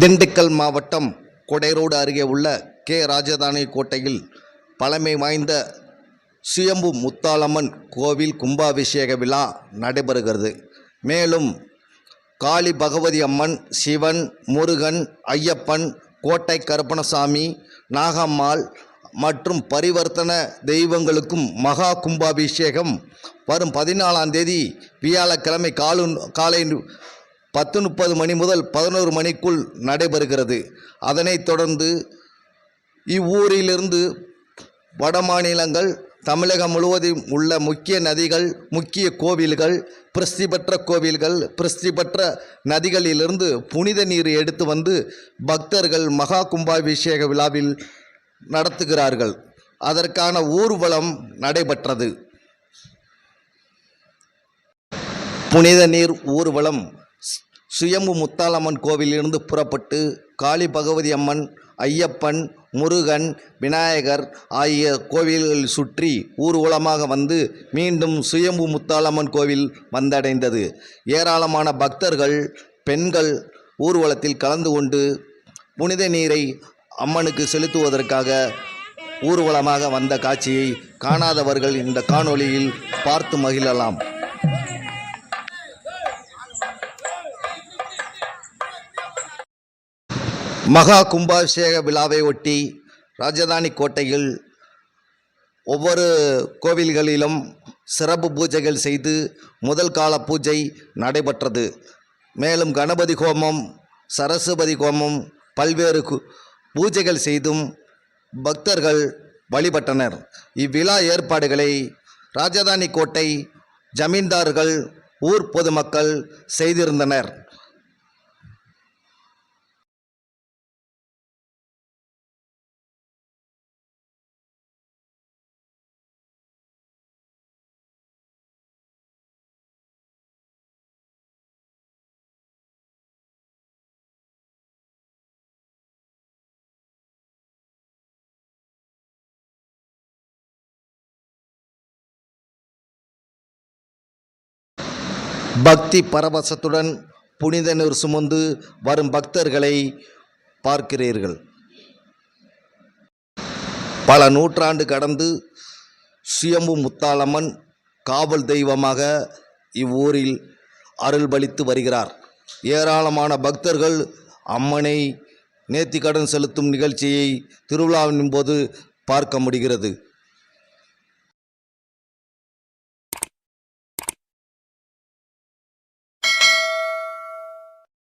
திண்டுக்கல் மாவட்டம் கொடைரோடு அருகே உள்ள கே. ராஜதானி கோட்டையில் பழமை வாய்ந்த சுயம்பு முத்தாளம்மன் கோவில் கும்பாபிஷேக விழா நடைபெறுகிறது. மேலும் காளி பகவதி அம்மன் சிவன் முருகன் ஐயப்பன் கோட்டை கருப்பணசாமி நாகம்மாள் மற்றும் பரிவர்த்தன தெய்வங்களுக்கும் மகா கும்பாபிஷேகம். வரும் பதினாலாம் தேதி வியாழக்கிழமை காலு காலை பத்து முப்பது மணி முதல் பதினோரு மணிக்குள் நடைபெறுகிறது. அதனைத் தொடர்ந்து இவ்வூரிலிருந்து வடமாநிலங்கள் தமிழகம் முழுவதும் உள்ள முக்கிய நதிகள் முக்கிய கோவில்கள் பிரசித்தி பெற்ற கோவில்கள் பிரசித்தி பெற்ற நதிகளிலிருந்து புனித நீர் எடுத்து வந்து பக்தர்கள் மகா கும்பாபிஷேக விழாவில் நடத்துகிறார்கள். அதற்கான ஊர்வலம் நடைபெற்றது. புனித நீர் ஊர்வலம் சுயம்பு முத்தாலம்மன் கோவிலிருந்து புறப்பட்டு காளி பகவதி அம்மன் ஐயப்பன் முருகன் விநாயகர் ஆகிய கோவில்களில் சுற்றி ஊர்வலமாக வந்து மீண்டும் சுயம்பு முத்தாலம்மன் கோவில் வந்தடைந்தது. ஏராளமான பக்தர்கள் பெண்கள் ஊர்வலத்தில் கலந்து கொண்டு புனித நீரை அம்மனுக்கு செலுத்துவதற்காக ஊர்வலமாக வந்த காட்சியை காணாதவர்கள் இந்த காணொளியில் பார்த்து மகிழலாம். மகா கும்பாபிஷேக விழாவை ஒட்டி ராஜதானி கோட்டையில் ஒவ்வொரு கோவில்களிலும் சிறப்பு பூஜைகள் செய்து முதல் கால பூஜை நடைபெற்றது. மேலும் கணபதி ஹோமம் சரஸ்வதி ஹோமம் பல்வேறு கு- பூஜைகள் செய்தும் பக்தர்கள் வழிபட்டனர். இவ்விழா ஏற்பாடுகளை ராஜதானி கோட்டை ஜமீன்தார்கள் ஊர் பொதுமக்கள் செய்திருந்தனர். பக்தி பரவசத்துடன் புனித நீர் சுமந்து வரும் பக்தர்களை பார்க்கிறீர்கள். பல நூற்றாண்டு கடந்து சுயம்பு முத்தாளம்மன் காவல் தெய்வமாக இவ்வூரில் அருள்பளித்து வருகிறார். ஏராளமான பக்தர்கள் அம்மனை நேர்த்திக்கடன் செலுத்தும் நிகழ்ச்சியை திருவிழாவின் போது பார்க்க முடிகிறது.